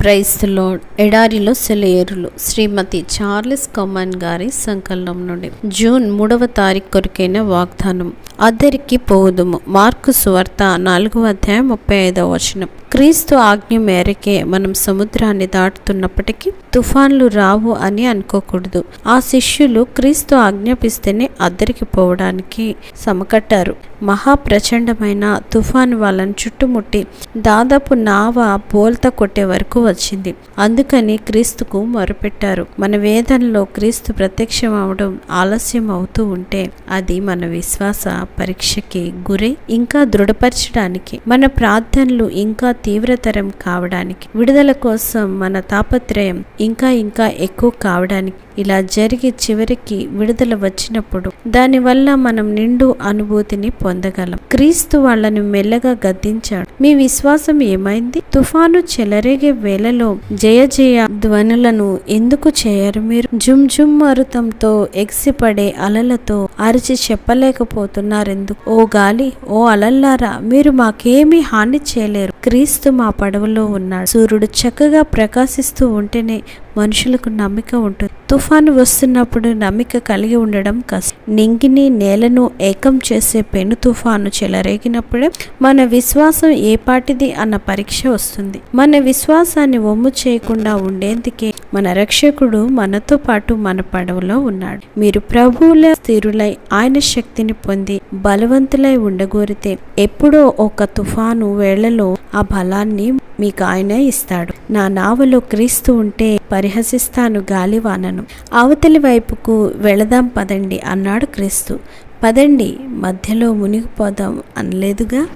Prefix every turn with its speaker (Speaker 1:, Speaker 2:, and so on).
Speaker 1: ప్రైస్లో ఎడారిలో సెలయేరులు. శ్రీమతి చార్లెస్ కమాన్ గారి సంకలనం నుండి. జూన్ మూడవ తారీఖు కొరకైన వాగ్దానం. అద్దరికి పోదుము మార్కు సువార్త నాలుగవ అధ్యాయం ముప్పై ఐదవ వచనం. క్రీస్తు ఆజ్ఞ మేరకే మనం సముద్రాన్ని దాటుతున్నప్పటికీ తుఫాన్లు రావు అని అనుకోకూడదు. ఆ శిష్యులు క్రీస్తు ఆజ్ఞాపిస్తేనే అద్దరికి పోవడానికి సమకట్టారు. మహా ప్రచండమైన తుఫాను వాళ్ళని చుట్టుముట్టి దాదాపు నావ బోల్త కొట్టే వరకు వచ్చింది. అందుకని క్రీస్తుకు మొరపెట్టారు. మన వేదనలో క్రీస్తు ప్రత్యక్షం అవడం ఆలస్యం అవుతూ ఉంటే అది మన విశ్వాస పరీక్షకి గురై ఇంకా దృఢపరచడానికి మన ప్రార్థనలు ఇంకా తీవ్రతరం కావడానికి విడుదల కోసం మన తాపత్రయం ఇంకా ఇంకా ఎక్కువ కావడానికి ఇలా జరిగి చివరికి విడుదల వచ్చినప్పుడు దానివల్ల మనం నిండు అనుభూతిని పొందగలం. క్రీస్తు వాళ్ళను మెల్లగా గద్దించాడు. మీ విశ్వాసం ఏమైంది? తుఫాను చెలరేగే వేళలో జయ జయ ధ్వనులను ఎందుకు చేయరు మీరు? జుమ్ జుమ్ మరుతంతో ఎగిసిపడే అలలతో అరిచి చెప్పలేకపోతున్నారెందుకు ఓ గాలి ఓ అలల్లారా మీరు మాకేమీ హాని చేయలేరు. క్రీస్తు మా పడవలో ఉన్నాడు. సూర్యుడు చక్కగా ప్రకాశిస్తూ ఉంటేనే మనుషులకు నమ్మిక ఉంటుంది. తుఫాను వస్తున్నప్పుడు నమ్మిక కలిగి ఉండడం కష్టం. నింగిని నేలను ఏకం చేసే పెను తుఫాను చెలరేగినప్పుడే మన విశ్వాసం ఏ పాటిది అన్న పరీక్ష వస్తుంది. మన విశ్వాసాన్ని ఒమ్ము చేయకుండా ఉండేందుకే మన రక్షకుడు మనతో పాటు మన పడవలో ఉన్నాడు. మీరు ప్రభువుల స్థిరులై ఆయన శక్తిని పొంది బలవంతులై ఉండగోరితే ఎప్పుడో ఒక తుఫాను వేళలో ఆ బలాన్ని మీకు ఆయన ఇస్తాడు. నా నావలో క్రీస్తు ఉంటే పరిహసిస్తాను గాలివానను. అవతలి వైపుకు వెళదాం పదండి అన్నాడు క్రీస్తు. పదండి మధ్యలో మునిగిపోదాం అనలేదుగా?